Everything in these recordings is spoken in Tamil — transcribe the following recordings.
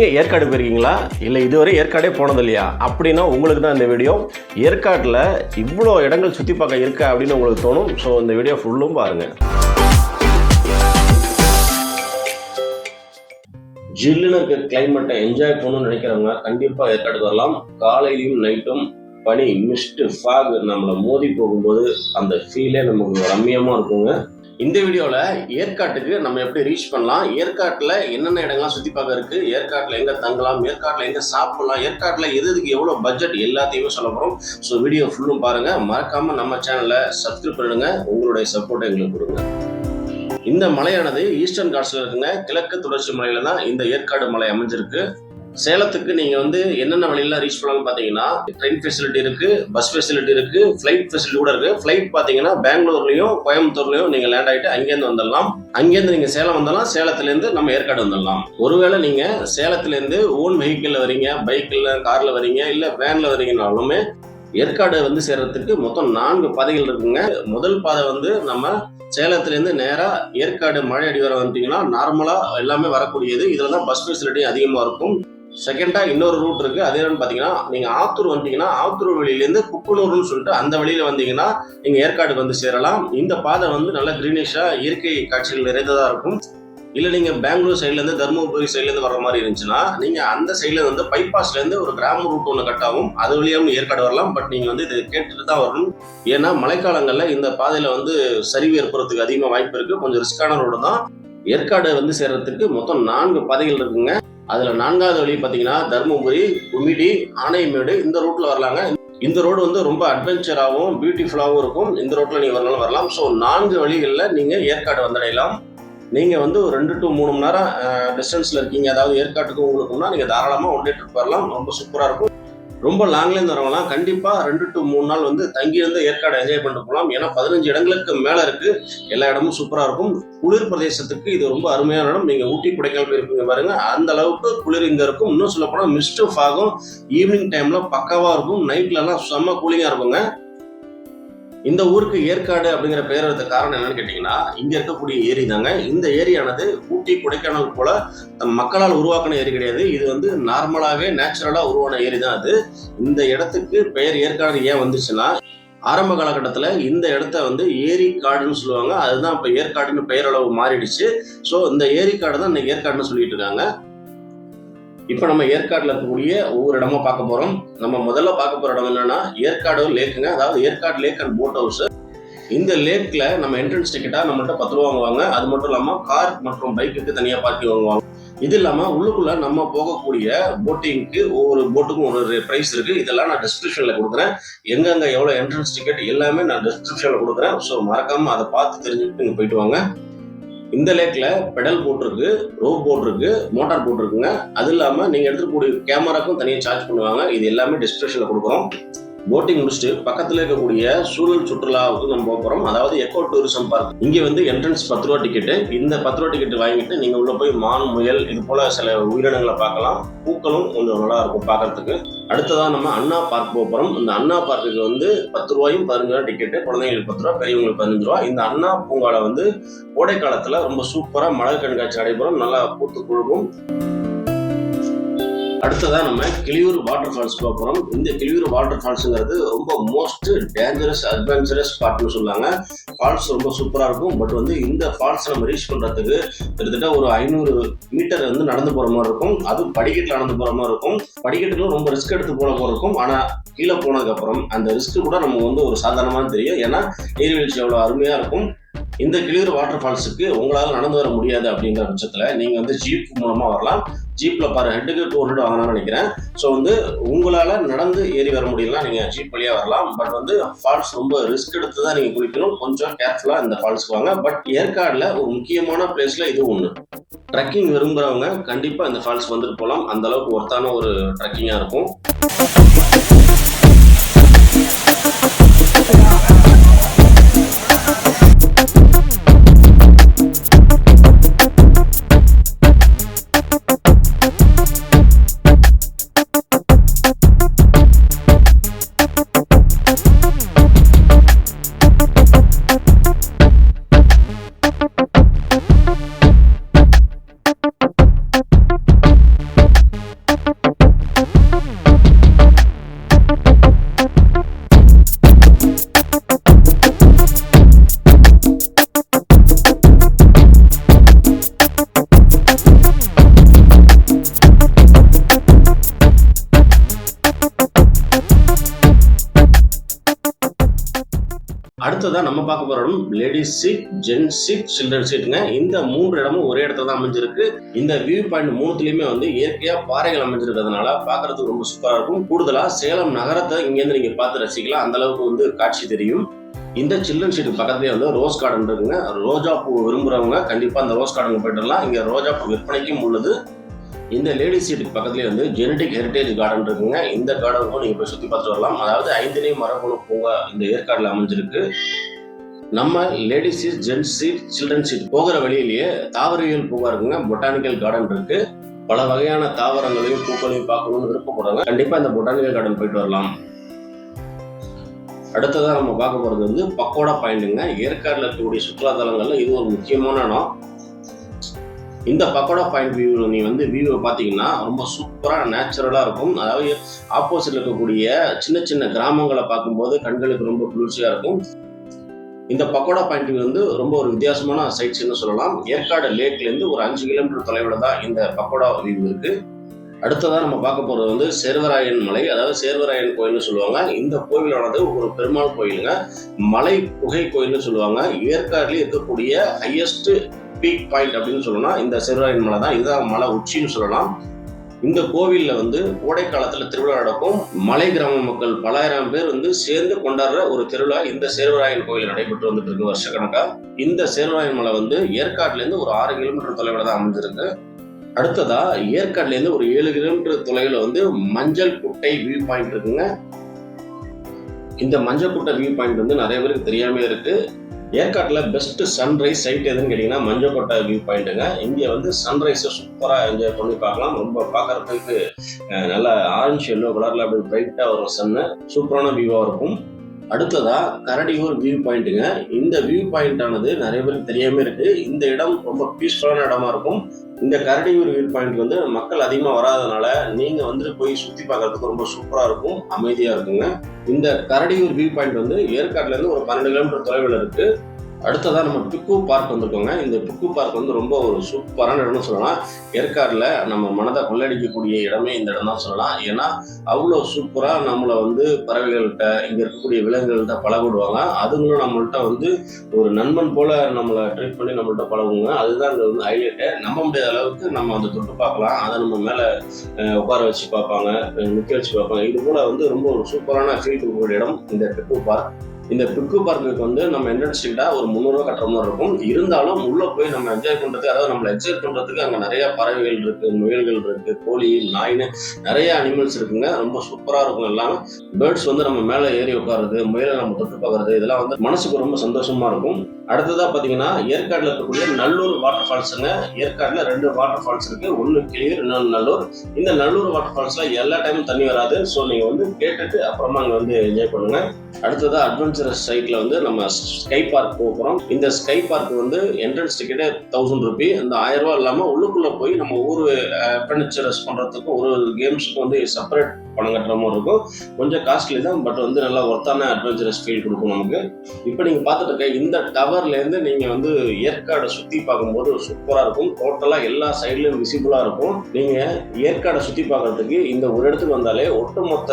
நீங்கள் ஏற்காடு போயிருக்கீங்களா? இல்லை இதுவரை ஏற்காடே போனது இல்லையா அப்படின்னா உங்களுக்கு தான் இந்த வீடியோ. ஏற்காட்டில் இவ்வளோ இடங்கள் சுற்றி பார்க்க இருக்கா அப்படின்னு உங்களுக்கு தோணும். ஸோ இந்த வீடியோ ஃபுல்லும் பாருங்கள் ஜில்லுன்னு இருக்க கிளைமேட்டை என்ஜாய் பண்ணணும்னு நினைக்கிறவங்க கண்டிப்பாக ஏற்காடு வரலாம். காலையிலையும் நைட்டும் பனி மிஸ்ட் ஃபாக் நம்மளை மோதி போகும்போது அந்த ஃபீலே நமக்கு ரம்மியமாக இருக்குங்க. இந்த வீடியோவில் ஏற்காட்டுக்கு நம்ம எப்படி ரீச் பண்ணலாம்? ஏற்காட்டில் என்னென்ன இடங்கள்லாம் சுற்றி பார்க்க இருக்குது ஏற்காட்டில் எங்கே தங்கலாம்? ஏற்காட்டில் எங்கே சாப்பிடலாம்? ஏற்காட்டில் எது எதுக்கு எவ்வளோ பட்ஜெட் எல்லாத்தையுமே சொல்ல போகிறோம் ஸோ வீடியோ ஃபுல்லும் பாருங்கள் மறக்காமல் நம்ம சேனலை சப்ஸ்கிரைப் பண்ணிடுங்க. உங்களுடைய சப்போர்ட்டை எங்களுக்கு கொடுங்க. இந்த மலையானது ஈஸ்டர்ன் காட்ஸில் இருக்குங்க. கிழக்கு தொடர்ச்சி மலையில தான் இந்த ஏற்காடு மலை அமைஞ்சிருக்கு. சேலத்துக்கு நீங்க வந்து என்னென்ன வழியெல்லாம் ரீச் பண்ணலாம்னு பாத்தீங்கன்னா ட்ரெயின் ஃபெசிலிட்டி இருக்கு பஸ் ஃபெசிலிட்டி இருக்கு ஃபிளைட் ஃபெசிலிட்டி கூட இருக்கு. ஃபிளைட் பாத்தீங்கன்னா பெங்களூர்லயும் கோயம்புத்தூர்லயும் நீங்க லேண்ட் ஆகிட்டு அங்கேருந்து வந்துடலாம். அங்கேருந்து நீங்க சேலம் வந்தாலும் சேலத்துல இருந்து நம்ம ஏற்காடு வந்துடலாம். ஒருவேளை நீங்க சேலத்துல இருந்து ஓன் வெஹிக்கிள்ல வரீங்க பைக்ல கார்ல வரீங்க இல்ல வேன்ல வரீங்கனாலுமே ஏற்காடு வந்து சேர்றதுக்கு மொத்தம் நான்கு பாதைகள் இருக்குங்க. முதல் பாதை வந்து நம்ம சேலத்துலேருந்து நேராக ஏற்காடு மழை அடிவாரம் வந்துட்டீங்கன்னா நார்மலாக எல்லாமே வரக்கூடியது. இதில் தான் பஸ் ஃபெசிலிட்டி அதிகமாக இருக்கும். செகண்டாக இன்னொரு ரூட் இருக்குது அது என்னன்னு பார்த்தீங்கன்னா நீங்கள் ஆத்தூர் வந்தீங்கன்னா ஆத்தூர் வழியிலேருந்து குப்பனூர்னு சொல்லிட்டு அந்த வழியில் வந்தீங்கன்னா நீங்கள் ஏற்காடுக்கு வந்து சேரலாம். இந்த பாதை வந்து நல்ல க்ரீனிஷாக இயற்கை காட்சிகள் நிறைந்ததாக இருக்கும். இல்லை நீங்கள் பெங்களூர் சைட்லேருந்து தருமபுரி சைட்லேருந்து வர மாதிரி இருந்துச்சுன்னா நீங்கள் அந்த சைடில் வந்து பைபாஸ்லேருந்து ஒரு கிராம ரூட் ஒன்று கட் ஆகும். அது வழியாகவும் ஏற்காடு வரலாம். பட் நீங்கள் வந்து இது கேட்டுட்டு தான் வரணும். ஏன்னா மழைக்காலங்களில் இந்த பாதையில் வந்து சரிவு ஏற்படுறதுக்கு அதிகமாக வாய்ப்பு இருக்குது கொஞ்சம் ரிஸ்கான ரோடு தான் ஏற்காடு வந்து சேர்றதுக்கு மொத்தம் நான்கு பாதைகள் இருக்குங்க. அதில் நான்காவது வழி பார்த்தீங்கன்னா தருமபுரி குமிடி ஆணையமேடு இந்த ரூட்டில் வரலாங்க. இந்த ரோடு வந்து ரொம்ப அட்வென்ச்சராகவும் பியூட்டிஃபுல்லாகவும் இருக்கும். இந்த ரோட்டில் நீங்கள் வரலாம் வரலாம். ஸோ நான்கு வழிகளில் நீங்கள் ஏற்காடு வந்தடையலாம். நீங்கள் வந்து ஒரு ரெண்டு டு மூணு மணி நேரம் டிஸ்டன்ஸில் இருக்கீங்க. அதாவது ஏற்காட்டுக்கும் உங்களுக்குன்னா நீங்கள் தாராளமாக ஒன் டே ட்ரிப் வரலாம். ரொம்ப சூப்பராக இருக்கும். ரொம்ப லாங்லேருந்து வரவங்களாம் கண்டிப்பாக ரெண்டு டு மூணு நாள் வந்து தங்கியிருந்து ஏற்காடு என்ஜாய் பண்ணிட்டு போகலாம். ஏன்னா பதினஞ்சு இடங்களுக்கு மேலே இருக்குது எல்லா இடமும் சூப்பராக இருக்கும். குளிர் பிரதேசத்துக்கு இது ரொம்ப அருமையான இடம். நீங்கள் ஊட்டி கொடைக்கானல் போயிருப்பீங்க பாருங்க. அந்த அளவுக்கு குளிர் இங்கே இருக்கும். இன்னும் சொல்லப்போனால் போனால் மிஸ்ட் ஆகும் ஈவினிங் டைமில் பக்காவாக இருக்கும். நைட்லலாம் செம்ம கூலிங்காக இருக்குங்க. இந்த ஊருக்கு ஏற்காடு அப்படிங்கிற பெயர் எடுத்த காரணம் என்னன்னு கேட்டீங்கன்னா இங்க இருக்கக்கூடிய ஏரி தாங்க. இந்த ஏரியானது ஊட்டி கொடைக்கானல் போல மக்களால் உருவாக்கின ஏரி கிடையாது. இது வந்து நார்மலாவே நேச்சுரலா உருவான ஏரி தான் அது. இந்த இடத்துக்கு பெயர் ஏற்காடு ஏன் வந்துச்சுன்னா ஆரம்ப காலகட்டத்தில் இந்த இடத்த வந்து ஏரி காடுன்னு சொல்லுவாங்க. அதுதான் இப்போ ஏற்காடுன்னு பெயரளவு மாறிடுச்சு. ஸோ இந்த ஏரி காடு தான் இன்னைக்கு ஏற்காடுன்னு சொல்லிட்டு இருக்காங்க. இப்போ நம்ம ஏற்காட்டில் இருக்கக்கூடிய ஒவ்வொரு இடமா பார்க்க போறோம். நம்ம முதல்ல பார்க்க போற இடம் என்னன்னா ஏற்காடு லேக்குங்க அதாவது Yercaud lake and boat house இந்த லேக்ல நம்ம என்ட்ரன்ஸ் டிக்கெட்டா நம்மள்ட்ட பத்து ரூபா வாங்குவாங்க. அது மட்டும் இல்லாம கார் மற்றும் பைக்குக்கு தனியா பார்க்கிங் வாங்குவாங்க. இது இல்லாம உள்ளுக்குள்ள நம்ம போகக்கூடிய போட்டிங்க்கு ஒவ்வொரு போட்டுக்கும் ஒரு பிரைஸ் இருக்கு. இதெல்லாம் நான் டிஸ்கிரிப்ஷன்ல கொடுக்குறேன். எங்கெங்க எவ்வளவு என்ட்ரன்ஸ் டிக்கெட் எல்லாமே நான் டிஸ்கிரிப்ஷன்ல கொடுக்குறேன். ஸோ மறக்காம அதை பார்த்து தெரிஞ்சுக்கிட்டு நீங்க போயிட்டு வாங்க. இந்த லேக்ல பெடல் போட்டிருக்கு ரோப் போட்டிருக்கு மோட்டார் போட்டிருக்குங்க. அது இல்லாம நீங்க எடுத்துக்கூடிய கேமராக்கும் தனியாக சார்ஜ் பண்ணுவாங்க. இது எல்லாமே டிஸ்கிரிப்ஷன்ல கொடுக்குறோம். போட்டிங் முடிச்சுட்டு பக்கத்தில் இருக்கக்கூடிய சூழல் சுற்றுலாவுக்கு நம்ம போக போகிறோம் அதாவது எக்கோ டூரிசம் பார்க் இங்கே வந்து என்ட்ரன்ஸ் பத்து ரூபா டிக்கெட்டு இந்த பத்து ரூபா டிக்கெட் வாங்கிட்டு நீங்கள் உள்ளே போய் மான் முயல் இது போல் சில உயிரினங்களை பார்க்கலாம். பூக்களும் கொஞ்சம் நல்லா இருக்கும் பார்க்கறதுக்கு. அடுத்ததாக நம்ம அண்ணா பார்க் போக போகிறோம் இந்த அண்ணா பார்க்குக்கு வந்து பத்து ரூபாயும் பதினஞ்சு ரூபா டிக்கெட்டு குழந்தைங்களுக்கு பத்து ரூபா பெரியவங்களுக்கு பதினஞ்சு ரூபா. இந்த அண்ணா பூங்காவில் வந்து கோடை காலத்தில் ரொம்ப சூப்பராக மலர் கண்காட்சி நடைபெறும். நல்லா பூத்து குழுகும் அடுத்ததாக நம்ம கிளியூர் வாட்டர் ஃபால்ஸ் போக போகிறோம் இந்த கிளியூர் வாட்டர் ஃபால்ஸுங்கிறது ரொம்ப மோஸ்ட் டேஞ்சரஸ் அட்வென்ச்சரஸ் ஸ்பாட்னு சொல்லுவாங்க. ஃபால்ஸ் ரொம்ப சூப்பராக இருக்கும். பட் வந்து இந்த ஃபால்ஸ் நம்ம ரீச் பண்ணுறதுக்கு கிட்டத்தட்ட ஒரு ஐநூறு மீட்டர் வந்து நடந்து போகிற மாதிரி இருக்கும். அதுவும் படிக்கட்டில் நடந்து போகிற மாதிரி இருக்கும். படிக்கட்டுகளும் ரொம்ப ரிஸ்க் எடுத்து போன போல இருக்கும். ஆனால் கீழே போனதுக்கப்புறம் அந்த ரிஸ்க் கூட நம்ம வந்து ஒரு சாதாரணமாக தெரியும். ஏன்னா நீர்வீழ்ச்சி அவ்வளோ அருமையாக இருக்கும். இந்த கிளியூர் வாட்டர் ஃபால்ஸுக்கு உங்களால் நடந்து வர முடியாது அப்படிங்கிற பட்சத்தில் நீங்கள் வந்து ஜீப் மூலமாக வரலாம். ஜீப்பில் பாரு ஹெட்டுக்கு டூ ஹண்ட்ரட் வாங்கலாம்னு நினைக்கிறேன். ஸோ வந்து உங்களால் நடந்து ஏறி வர முடியலனா நீங்கள் ஜீப் வழியாக வரலாம். பட் வந்து ஃபால்ஸ் ரொம்ப ரிஸ்க் எடுத்து தான் நீங்கள் குளிக்கணும். கொஞ்சம் கேர்ஃபுல்லாக இந்த ஃபால்ஸ்க்கு வாங்க. பட் ஏற்காடில் ஒரு முக்கியமான பிளேஸில் இது ஒன்று ட்ரெக்கிங் விரும்புகிறவங்க கண்டிப்பாக இந்த ஃபால்ஸ் வந்துட்டு போகலாம். அந்த அளவுக்கு ஒர்த்தான ஒரு ட்ரெக்கிங்காக இருக்கும். பார்க்க போறோம். இடம் ladies seat gents seat children சீட்டுங்க இந்த மூன்று இடமும் ஒரே இடத்துல தான் அமைஞ்சிருக்கு. இந்த வியூ பாயிண்ட் மூணுத்துலயுமே வந்து இயற்கையா பாறைகள் அமைஞ்சிருக்கிறதுனால பாக்குறதுக்கு ரொம்ப சூப்பரா இருக்கும். கூடுதலா சேலம் நகரத்தை இங்கேருந்து நீங்க பார்த்து ரசிக்கலாம். அந்த அளவுக்கு வந்து காட்சி தெரியும். இந்த சில்ட்ரன் சீட்டு பக்கத்துலேயே வந்து ரோஸ் கார்டன் இருக்குங்க. ரோஜா பூ விரும்புறவங்க கண்டிப்பா அந்த ரோஸ் கார்டனுக்கு போயிட்டுலாம் இங்கே இங்க ரோஜா பூ விற்பனைக்கும் உள்ளது. இந்த லேடிஸ் சீட்டுக்கு பக்கத்துலேயே வந்து ஜெனடிக் ஹெரிட்டேஜ் கார்டன் இருக்குங்க. இந்த கார்டனுக்கும் நீங்க போய் சுத்தி பார்த்துட்டு வரலாம். அதாவது ஐந்தினை மரபணு பூங்கா இந்த ஏற்காடுல அமைஞ்சிருக்கு. நம்ம ladies seat gents seat children seat போகிற வழியிலேயே தாவரவியல் பூங்கா இருக்குங்க. பொட்டானிக்கல் கார்டன் இருக்கு. பல வகையான தாவரங்களையும் பூக்களையும் பார்க்கணும்னு விருப்பப்படுறாங்க. கண்டிப்பா இந்த பொட்டானிக்கல் கார்டன் போயிட்டு வரலாம். அடுத்ததாக நம்ம பார்க்க போகிறது வந்து பக்கோடா பாயிண்ட்டுங்க ஏற்காடில் இருக்கக்கூடிய சுற்றுலா தலங்கள்ல இது ஒரு முக்கியமான இடம். இந்த பக்கோடா பாயிண்ட் வியூவில் நீ வந்து வியூவை பார்த்தீங்கன்னா ரொம்ப சூப்பராக நேச்சுரலாக இருக்கும். அதாவது ஆப்போசிட்ல இருக்கக்கூடிய சின்ன சின்ன கிராமங்களை பார்க்கும்போது கண்களுக்கு ரொம்ப குளிர்ச்சியாக இருக்கும். இந்த பக்கோடா பாயிண்ட் வந்து ரொம்ப ஒரு வித்தியாசமான சைட்ஸ்னு சொல்லலாம். ஏற்காடு லேக்லேருந்து ஒரு அஞ்சு கிலோமீட்டர் தொலைவில் தான் இந்த பக்கோடா வியூ இருக்குது அடுத்ததாக நம்ம பார்க்க போகிறது வந்து சேர்வராயன் மலை அதாவது சேர்வராயன் கோயில்னு சொல்லுவாங்க. இந்த கோவிலானது ஒரு பெருமாள் கோயிலுங்க. மலை புகை கோயில்னு சொல்லுவாங்க. ஏற்காடுலேயே இருக்கக்கூடிய ஹையஸ்ட் பீக் பாயிண்ட் அப்படின்னு சொல்லணும்னா இந்த சேர்வராயன் மலை தான். இதுதான் மலை உச்சின்னு சொல்லலாம். இந்த கோவிலில் வந்து கோடை திருவிழா நடக்கும். மலை கிராம மக்கள் பலாயிரம் பேர் வந்து சேர்ந்து கொண்டாடுற ஒரு திருவிழா இந்த சேர்வராயன் கோயில் நடைபெற்று வந்துட்டு இருக்கு வருஷக்கணக்கா. இந்த சேர்வராயன் மலை வந்து ஏற்காட்டிலேருந்து ஒரு ஆறு கிலோமீட்டர் தொலைவில் தான் அமைஞ்சிருக்கு. அடுத்ததா ஏற்காட்டிலேருந்து ஒரு ஏழு கிலோமீட்டர் தொலைவில் வந்து மஞ்சள் குட்டை வியூ பாயிண்ட் இருக்குங்க. இந்த மஞ்சள் குட்டை வியூ பாயிண்ட் வந்து நிறைய பேருக்கு தெரியாமல் இருக்குது ஏற்காட்டில் பெஸ்ட் சன்ரைஸ் சைட் எதுன்னு கேட்டிங்கன்னா மஞ்சக்கோட்டை வியூ பாயிண்ட்டுங்க இங்கே வந்து சன்ரைஸை சூப்பராக என்ஜாய் பண்ணி பார்க்கலாம். ரொம்ப பார்க்கறதுக்கு நல்லா நல்ல ஆரஞ்சு எல்லோ கலரில் அப்படி பிரைட்டாக வரும் சன்னு சூப்பரான வியூவாக இருக்கும். அடுத்ததா கரடியூர் வியூ பாயிண்ட்டுங்க இந்த வியூ பாயிண்ட் ஆனது நிறைய பேருக்கு தெரியாம இருக்கு. இந்த இடம் ரொம்ப பீஸ்ஃபுல்லான இடமா இருக்கும். இந்த கரடியூர் வியூ பாயிண்ட் வந்து மக்கள் அதிகமாக வராதனால நீங்கள் வந்துட்டு போய் சுற்றி பார்க்கறதுக்கு ரொம்ப சூப்பராக இருக்கும். அமைதியாக இருக்குங்க. இந்த கரடியூர் வியூ பாயிண்ட் வந்து ஏற்காட்டிலேருந்து இருந்து ஒரு பன்னெண்டு கிலோமீட்டர் தொலைவில் இருக்குது அடுத்ததாக நம்ம பிக்கு பார்க் வந்திருக்கோங்க இந்த பிக்கு பார்க் வந்து ரொம்ப ஒரு சூப்பரான இடம்னு சொல்லலாம். ஏற்காடில் நம்ம மனதை கொள்ளடிக்கக்கூடிய இடமே இந்த இடம் தான் சொல்லலாம். ஏன்னா அவ்வளோ சூப்பராக நம்மளை வந்து பறவைகள்கிட்ட இங்கே இருக்கக்கூடிய விலங்குகள்கிட்ட பழகிடுவாங்க அதுங்களும் நம்மள்கிட்ட வந்து ஒரு நண்பன் போல் நம்மளை ட்ரீட் பண்ணி நம்மள்ட்ட பழகுங்க. அதுதான் இங்கே வந்து ஹைலைட்டு நம்ப முடியாத அளவுக்கு நம்ம அந்த தொட்டு பார்க்கலாம். அதை நம்ம மேலே உட்கார வச்சு பார்ப்பாங்க நிற்க வச்சு பார்ப்பாங்க. இது போல் வந்து ரொம்ப ஒரு சூப்பரான ஃபீல் இருக்கக்கூடிய இடம் இந்த பிக்கு பார்க். இந்த பிக்கு பார்க்குக்கு வந்து நம்ம என்ட்ரன்ஸ் ஒரு முந்நூறுவா கட்டுற மாதிரி இருக்கும். இருந்தாலும் உள்ளே போய் நம்ம என்ஜாய் பண்ணுறது அதாவது நம்மளை எக்ஸைட் பண்ணுறதுக்கு அங்கே நிறைய பறவைகள் இருக்குது முயல்கள் இருக்குது கோழி நாயின்னு நிறைய அனிமல்ஸ் இருக்குங்க. ரொம்ப சூப்பராக இருக்கும் எல்லாமே. பேர்ட்ஸ் வந்து நம்ம மேலே ஏறி உட்காருறது முயலை நம்ம தொட்டு பார்க்கறது இதெல்லாம் வந்து மனசுக்கு ரொம்ப சந்தோஷமா இருக்கும். அடுத்ததாக பார்த்தீங்கன்னா ஏற்காடில் இருக்கக்கூடிய நல்லூர் வாட்டர் ஃபால்ஸுங்க ஏற்காடில் ரெண்டு வாட்டர் ஃபால்ஸ் இருக்கு. ஒன்று கிளியூர் இன்னொன்று நல்லூர். இந்த நல்லூர் வாட்டர் ஃபால்ஸில் எல்லா டைமும் தண்ணி வராது. ஸோ நீங்கள் வந்து கேட்டுட்டு அப்புறமா அங்கே வந்து என்ஜாய் பண்ணுங்கள் அடுத்தது அட்வென்ச்சரஸ் சைட்ல வந்து நம்ம ஸ்கை பார்க் போக இந்த ஸ்கை பார்க் வந்து என்ட்ரன்ஸ் டிக்கெட்டே தௌசண்ட் ருபி அந்த ஆயிரம் ரூபாய் இல்லாமல் உள்ளுக்குள்ளே போய் நம்ம ஒரு அட்வென்ச்சரஸ் பண்ணுறதுக்கு ஒரு ஒரு கேம்ஸுக்கும் வந்து செப்பரேட் பணம் கட்டுற மாதிரி இருக்கும். கொஞ்சம் காஸ்ட்லி தான் பட் வந்து நல்லா ஒர்த்தான அட்வென்ச்சரஸ் ஃபீல் கொடுக்கும் நமக்கு. இப்போ நீங்கள் பார்த்துட்டு இருக்க இந்த டவர்லேருந்து நீங்கள் வந்து ஏற்காடை சுற்றி பார்க்கும்போது சூப்பராக இருக்கும். டோட்டலாக எல்லா சைட்லையும் விசிபிளாக இருக்கும். நீங்கள் ஏற்காடை சுற்றி பார்க்கறதுக்கு இந்த ஒரு இடத்துக்கு வந்தாலே ஒட்டுமொத்த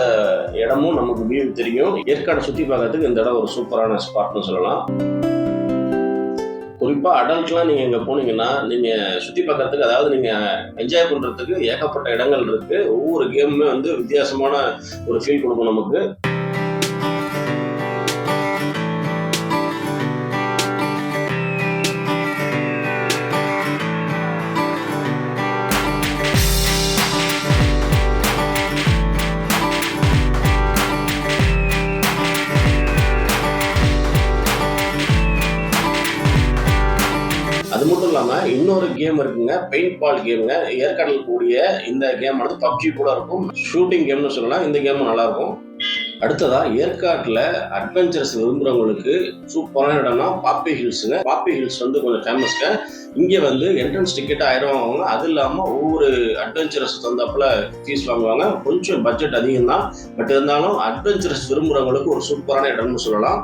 இடமும் நமக்கு வியூ தெரியும். ஏற்காடை சுற்றி பார்க்கறதுக்கு இந்த இடம் ஒரு சூப்பரான ஸ்பாட்னு சொல்லலாம். குறிப்பாக அடல்ட்லாம் நீங்கள் இங்கே போனீங்கன்னா நீங்கள் சுற்றி பார்க்கறதுக்கு அதாவது நீங்கள் என்ஜாய் பண்ணுறதுக்கு ஏகப்பட்ட இடங்கள் இருக்குது ஒவ்வொரு கேமுமே வந்து வித்தியாசமான ஒரு ஃபீல் கொடுக்கும் நமக்கு. இன்னொரு கேம் இருக்குங்க பெயிண்ட் பால் கேமுங்க ஏற்காட்டில் கூடிய இந்த கேம் ஆனது பப்ஜி கூட இருக்கும். ஷூட்டிங் கேம்னு சொல்லலாம். இந்த கேமும் நல்லா இருக்கும். அடுத்ததா ஏற்காட்டில் அட்வென்ச்சர்ஸ் விரும்புகிறவங்களுக்கு சூப்பரான இடம்னா பாப்பி ஹில்ஸுங்க பாப்பி ஹில்ஸ் வந்து கொஞ்சம் ஃபேமஸ்ங்க இங்கே வந்து என்ட்ரன்ஸ் டிக்கெட் ஆயிரம் வாங்குவாங்க அது இல்லாமல் ஒவ்வொரு அட்வென்ச்சரஸ் தந்தாப்புல ஃபீஸ் வாங்குவாங்க. கொஞ்சம் பட்ஜெட் அதிகம் தான் பட் இருந்தாலும் அட்வென்ச்சரஸ் விரும்புகிறவங்களுக்கு ஒரு சூப்பரான இடம்னு சொல்லலாம்.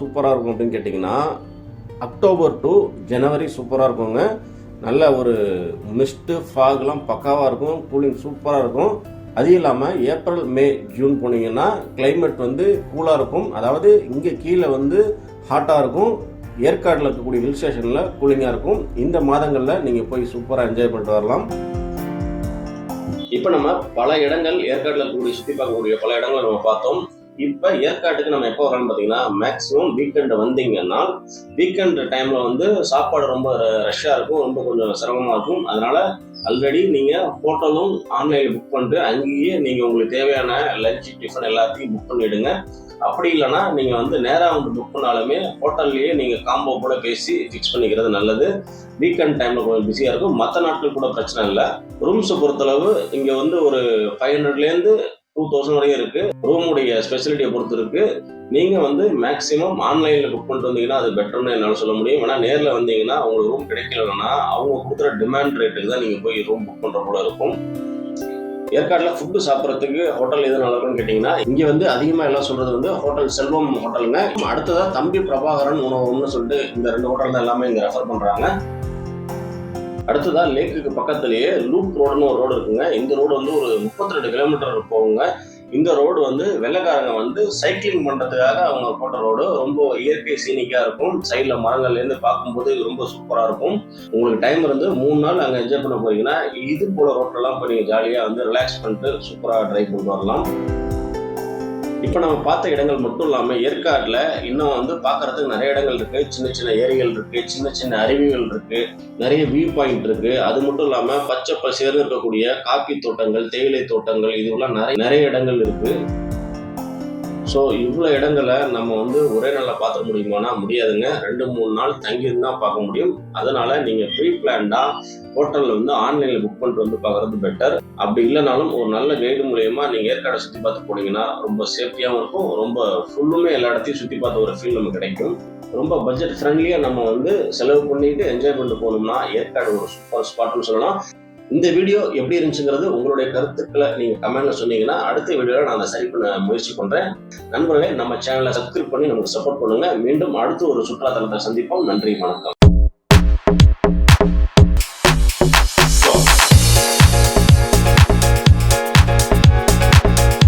சூப்பராக இருக்கும் அப்படின்னு கேட்டிங்கன்னா அக்டோபர் டு ஜனவரி சூப்பராக இருக்குங்க. நல்ல ஒரு மிஸ்ட்டு ஃபாக்லாம் பக்காவாக இருக்கும். கூலிங் சூப்பராக இருக்கும். அது இல்லாமல் ஏப்ரல் மே ஜூன் போனீங்கன்னா கிளைமேட் வந்து கூலாக இருக்கும். அதாவது இங்கே கீழே வந்து ஹாட்டாக இருக்கும். ஏற்காடில் இருக்கக்கூடிய ஹில் ஸ்டேஷனில் கூலிங்காக இருக்கும். இந்த மாதங்களில் நீங்கள் போய் சூப்பராக என்ஜாய் பண்ணிட்டு வரலாம். இப்போ நம்ம பல இடங்கள் ஏற்காட்டில் இருக்கக்கூடிய சுற்றி பார்க்கக்கூடிய பல இடங்களை நம்ம பார்த்தோம். இப்போ ஏற்காட்டுக்கு நம்ம எப்போ வரோம்னு பார்த்தீங்கன்னா மேக்ஸிமம் வீக்கெண்டு வந்தீங்கன்னா வீக்கெண்ட் டைமில் வந்து சாப்பாடு ரொம்ப ரஷ்ஷாக இருக்கும் ரொம்ப கொஞ்சம் சிரமமாக இருக்கும். அதனால் ஆல்ரெடி நீங்கள் ஹோட்டலும் ஆன்லைனில் புக் பண்ணிட்டு அங்கேயே நீங்கள் உங்களுக்கு தேவையான லஞ்ச் டிஃபன் எல்லாத்தையும் புக் பண்ணிவிடுங்க அப்படி இல்லைன்னா நீங்கள் வந்து நேராக வந்து புக் பண்ணாலுமே ஹோட்டல்லையே நீங்கள் காம்போ கூட பேசி ஃபிக்ஸ் பண்ணிக்கிறது நல்லது. வீக்கெண்ட் டைமில் கொஞ்சம் பிஸியாக இருக்கும். மற்ற நாட்கள் கூட பிரச்சனை இல்லை. ரூம்ஸை பொறுத்தளவு இங்கே வந்து ஒரு ஃபைவ் ஹண்ட்ரட்லேருந்து டூ தௌசண்ட் வரையும் இருக்குது ரூமுடைய ஸ்பெசிலிட்டியை பொறுத்து இருக்குது நீங்கள் வந்து மேக்ஸிமம் ஆன்லைனில் புக் பண்ணிட்டு வந்தீங்கன்னா அது பெட்டர்னு என்னால் சொல்ல முடியும். ஏன்னா நேரில் வந்தீங்கன்னா உங்களுக்கு ரூம் கிடைக்கலன்னா அவங்க கொடுக்குற டிமாண்ட் ரேட்டுக்கு தான் நீங்கள் போய் ரூம் புக் பண்ற போல இருக்கும். ஏற்காட்டில் ஃபுட்டு சாப்பிட்றதுக்கு ஹோட்டல் எது நல்லா இருக்குன்னு கேட்டிங்கன்னா இங்கே வந்து அதிகமாக எல்லாம் சொல்கிறது வந்து ஹோட்டல் செல்வம் ஹோட்டலுங்க அடுத்ததாக தம்பி பிரபாகரன் உணவகம்னு சொல்லிட்டு இந்த ரெண்டு ஹோட்டல் தான் எல்லாமே இங்கே ரெஃபர் பண்ணுறாங்க அடுத்ததா லேக்குக்கு பக்கத்துலேயே லூப் ரோடுன்னு ஒரு ரோடு இருக்குங்க. இந்த ரோடு வந்து ஒரு முப்பத்தி ரெண்டு கிலோமீட்டர் போகுங்க. இந்த ரோடு வந்து வெள்ளைக்காரங்க வந்து சைக்கிளிங் பண்ணுறதுக்காக அவங்க போட்ட ரோடு. ரொம்ப இயற்கை சீனிக்காக இருக்கும். சைடில் மரங்கள்லேருந்து பார்க்கும்போது ரொம்ப சூப்பராக இருக்கும். உங்களுக்கு டைம் இருந்து மூணு நாள் அங்கே என்ஜாய் பண்ண போறீங்கன்னா இது போல ரோட்டெல்லாம் போய் நீங்கள் ஜாலியாக வந்து ரிலாக்ஸ் பண்ணிட்டு சூப்பராக ட்ரைவ் பண்ணிட்டு வரலாம். இப்போ நம்ம பார்த்த இடங்கள் மட்டும் இல்லாமல் ஏற்காட்டில் இன்னும் வந்து பார்க்கறதுக்கு நிறைய இடங்கள் இருக்குது சின்ன சின்ன ஏரிகள் இருக்குது சின்ன சின்ன அருவிகள் இருக்குது நிறைய வியூ பாயிண்ட் இருக்குது அது மட்டும் இல்லாமல் பச்சை பசேர்னு இருக்கக்கூடிய காப்பி தோட்டங்கள் தேயிலை தோட்டங்கள் இதுவெல்லாம் நிறைய நிறைய இடங்கள் இருக்குது ஸோ இவ்வளோ இடங்களை நம்ம வந்து ஒரே நாளில் பார்த்துக்க முடியுமானா முடியாதுங்க. ரெண்டு மூணு நாள் தங்கியிருந்து தான் பார்க்க முடியும். அதனால நீங்கள் ப்ரீ பிளான்டாக ஹோட்டலில் வந்து ஆன்லைனில் புக் பண்ணிட்டு வந்து பார்க்குறது பெட்டர் அப்படி இல்லைனாலும் ஒரு நல்ல கைடு மூலயமா நீங்கள் ஏற்காடை சுற்றி பார்த்து போனீங்கன்னா ரொம்ப சேஃப்டியாகவும் இருக்கும். ரொம்ப ஃபுல்லுமே எல்லா இடத்தையும் சுற்றி பார்த்த ஒரு ஃபீல் நமக்கு கிடைக்கும். ரொம்ப பட்ஜெட் ஃப்ரெண்ட்லியாக நம்ம வந்து செலவு பண்ணிட்டு என்ஜாய் பண்ணிட்டு போனோம்னா ஏற்காடு ஒரு சூப்பர் ஸ்பாட்னு சொல்லலாம். இந்த வீடியோ எப்படி இருந்துச்சுங்கிறது உங்களுடைய கருத்துக்களை நீங்கள் கமெண்ட்ல சொன்னீங்கன்னா அடுத்த வீடியோவில் நான் அதை சரி பண்ண முயற்சி பண்ணுறேன் நண்பர்களே நம்ம சேனலை சப்ஸ்கிரைப் பண்ணி நமக்கு சப்போர்ட் பண்ணுங்க. மீண்டும் அடுத்து ஒரு சுற்றுலாத்தலத்தை சந்திப்போம். நன்றி வணக்கம்.